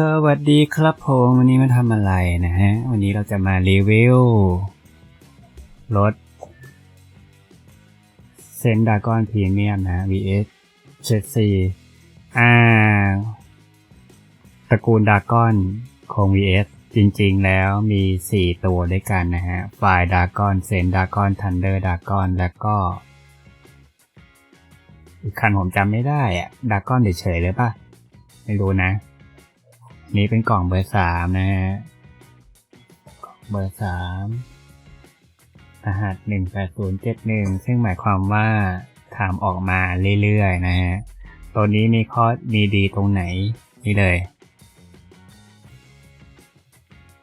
สวัสดีครับผมวันนี้มาทำอะไรนะฮะ วันนี้เราจะมารีวิวรถเซนดากอนพรีเมียมนะ VS เชสซีอ่าตระกูลดากอนของ VS จริงๆแล้วมี 4 ตัวด้วยกันนะฮะฝ่ายดากอนเซนดากอนทันเดอร์ดากอนแล้วก็ อีกคันผมจำไม่ได้อะดากอนเฉยๆเลยป่ะไม่รู้นะ นี่เป็นกล่องเบอร์สามนะฮะ กล่องเบอร์สามรหัสหนึ่งแปดศูนย์เจ็ดหนึ่งซึ่งหมายความว่าถามออกมาเรื่อยๆนะฮะ ตัวนี้มีข้อมีดีตรงไหน นี่เลย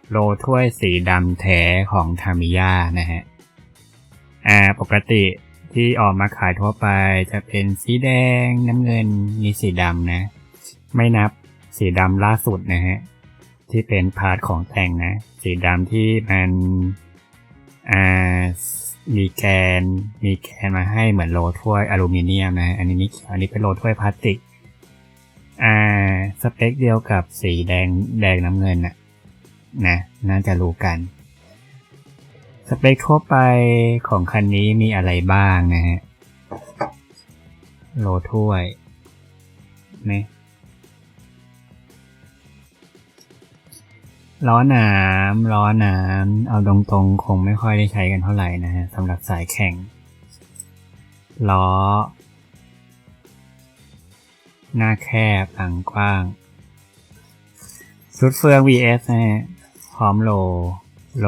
โลถ้วยสีดำแท้ของทามิยานะฮะ อ่า ปกติที่ออกมาขายทั่วไปจะเป็นสีแดงน้ำเงินมีสีดำนะ ไม่นับ สีดำล่าสุดนะฮะที่เป็นพาร์ทของแต่งนะ สีดำที่มันอ่ามีแกนมีแกนมาให้เหมือนโลถ้วยอลูมิเนียมนะอันนี้นี่อันนี้เป็นโลถ้วยพลาสติกอ่าสเปคเดียวกับสีแดงแดงน้ำเงินนะนะน่าจะรู้กันสเปคทั่วไปของคันนี้มีอะไรบ้างนะฮะโลถ้วยนะ ล้อหนามล้อหนามเอาตรงๆ คงไม่ค่อยได้ใช้กันเท่าไหร่นะฮะสำหรับสายแข่ง ล้อ หน้าแคบหลังกว้าง ชุดเฟือง VS นะฮะพร้อมโล โล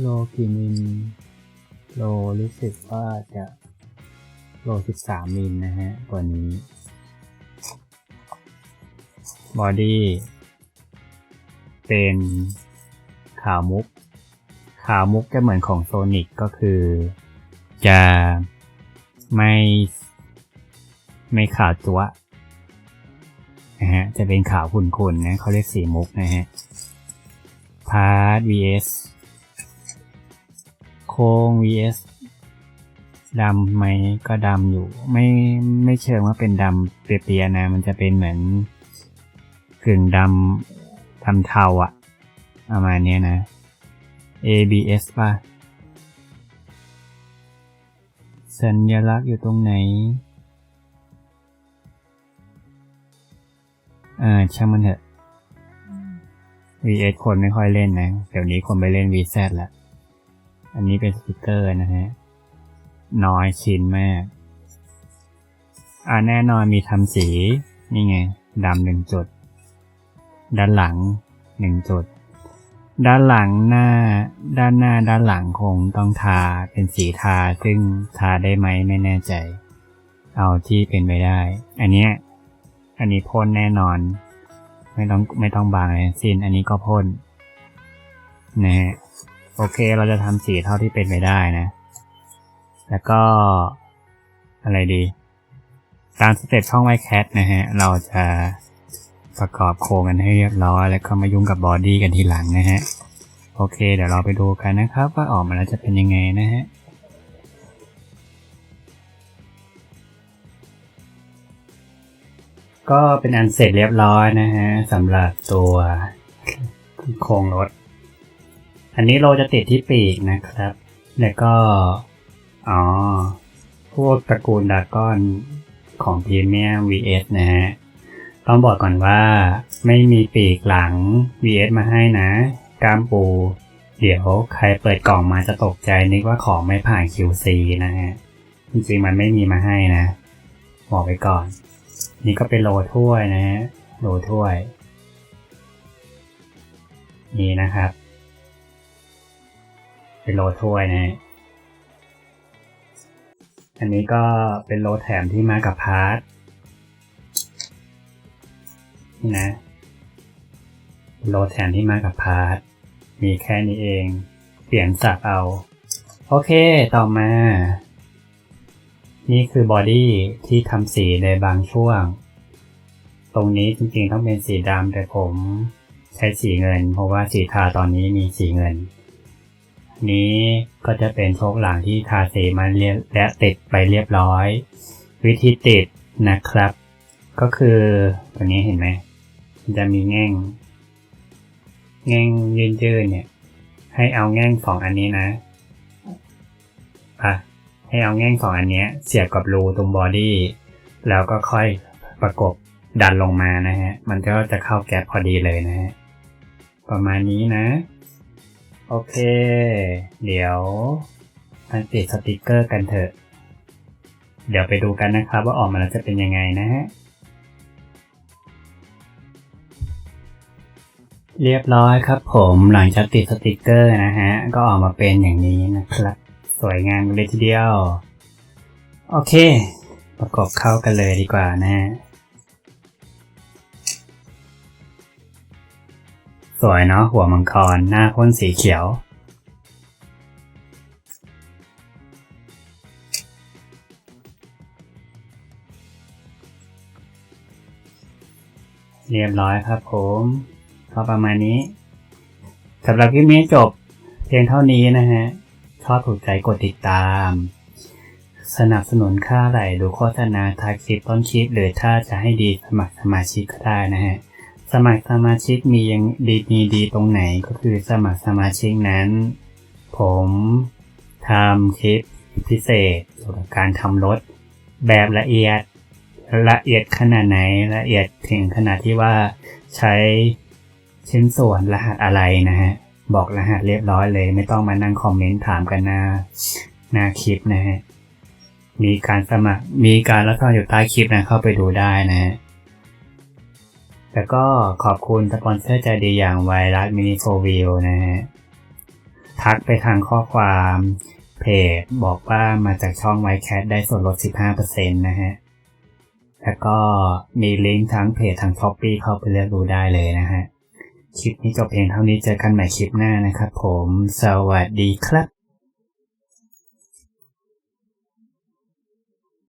โลกี่มิลโลรู้สึกว่าจะโล13มิลนะฮะตัวนี้ บอดี้ เป็นขาวมุกขาวมุกจะเหมือนของโซนิกก็คือ จะไม่ไม่ขาวจัวนะฮะ จะเป็นขาวขุ่นๆนะเขาเรียกสีมุกนะฮะ พาร์ท vs โค้ง vs ดำไหมก็ดำอยู่ ไม่ไม่เชิงว่าเป็นดำเปียๆนะ มันจะเป็นเหมือนกึ่งดำ ทำเทาอะประมาณนี้นะ ABS ป่ะ สัญลักษณ์อยู่ตรงไหน อ่า ช่างมันเถอะ VS คนไม่ค่อยเล่นนะ เดี๋ยวนี้คนไปเล่น VZ แล้วอันนี้เป็นสติกเกอร์นะฮะ น้อยชิ้นมาก อ่าแน่นอนมีทำสี นี่ไง ดำหนึ่งจุด ด้านหลังหนึ่งจุด ด้านหลังหน้า ด้านหน้าด้านหลังคงต้องทาเป็นสีทาซึ่งทาได้ไหมไม่แน่ใจ เอาที่เป็นไปได้ อันเนี้ยอันนี้พ่นแน่นอน ไม่ต้องไม่ต้องบางเลยสิ้นอันนี้ก็พ่นนะฮะโอเคเราจะทำสีเท่าที่เป็นไปได้นะ แล้วก็อะไรดีตามสเต็ปช่องไวแคทนะฮะ เราจะ ประกอบโครงกันให้เรียบร้อย แล้วก็มายุ่งกับบอดี้กันทีหลังนะฮะ โอเค เดี๋ยวเราไปดูกันนะครับ ว่าออกมาแล้วจะเป็นยังไงนะฮะก็เป็นอันเสร็จเรียบร้อยนะฮะสำหรับตัวโครงรถ อันนี้เราจะติดที่ปีกนะครับ แล้วก็ อ๋อ พวกตระกูลดากอนของพรีเมียม VS นะฮะ ต้องบอกก่อนว่าไม่มีปีกหลัง VS มาให้นะกล้ามปู เดี๋ยวใครเปิดกล่องมาจะตกใจนึกว่าของไม่ผ่าน QC นะฮะ จริงๆมันไม่มีมาให้นะ บอกไว้ก่อน นี่ก็เป็นโลถ้วยนะฮะ โลถ้วย นี่นะครับ เป็นโลถ้วยนะอันนี้ก็เป็นโลแถมที่มากับพาร์ท นี่นะ โลแถมที่มากับพาร์ทมีแค่นี้เอง เปลี่ยนสับเอา โอเคต่อมา นี่คือบอดี้ที่ทำสีในบางช่วง ตรงนี้จริงๆต้องเป็นสีดำแต่ผมใช้สีเงิน เพราะว่าสีทาตอนนี้มีสีเงิน นี้ก็จะเป็นโชคหลังที่ทาสีมาเรียและติดไปเรียบร้อย วิธีติดนะครับ ก็คือตัวนี้เห็นไหม มันจะมีแง่ง แง่งยืนๆเนี่ย ให้เอาแง่งสองอันนี้นะอะให้เอาแง่งสองอันเนี้ย เสียบกับรูตรงบอดี้แล้วก็ค่อยประกบดันลงมานะฮะ มันก็จะเข้าแก๊ปพอดีเลยนะฮะ ประมาณนี้นะ โอเค เดี๋ยวมาติดสติกเกอร์กันเถอะ เดี๋ยวไปดูกันนะครับว่าออกมาแล้วจะเป็นยังไงนะฮะ เรียบร้อยครับผมหลังจากติดสติกเกอร์นะฮะ ก็ออกมาเป็นอย่างนี้นะครับ สวยงามเลยทีเดียว โอเค ประกอบเข้ากันเลยดีกว่านะฮะ สวยเนาะหัวมังกรหน้าพ่นสีเขียว เรียบร้อยครับผม ก็ประมาณนี้สำหรับคลิปนี้จบเพียงเท่านี้นะฮะชอบถูกใจกดติดตาม สนับสนุนค่าไหลดูโฆษณาทายคลิปต้นคลิป หรือถ้าจะให้ดีสมัครสมาชิกก็ได้นะฮะสมัครสมาชิกมียังดีมีดีตรงไหนก็คือสมัครสมาชิกนั้น ผมทำคลิปพิเศษเกี่ยวกับการทำรถแบบละเอียดละเอียดขนาดไหนละเอียดถึงขนาดที่ว่าใช้ ชิ้นส่วนรหัสอะไรนะฮะ บอกรหัสเรียบร้อยเลย ไม่ต้องมานั่งคอมเมนต์ถามกันหน้าหน้าคลิปนะฮะ มีการสมัคร มีการรับสมัครอยู่ใต้คลิปนะ เข้าไปดูได้นะฮะ แล้วก็ขอบคุณสปอนเซอร์ใจดีอย่างไวรัสมินิโฟวิลนะฮะ ทักไปทางข้อความเพจบอกว่ามาจากช่องไวแคทได้ส่วนลด 15%นะฮะ แล้วก็มีลิงก์ทั้งเพจทั้งท็อปปี้เข้าไปเลือกดูได้เลยนะฮะ คลิปนี้จบเพียงเท่านี้เจอกันใหม่คลิปหน้านะครับผม สวัสดีครับ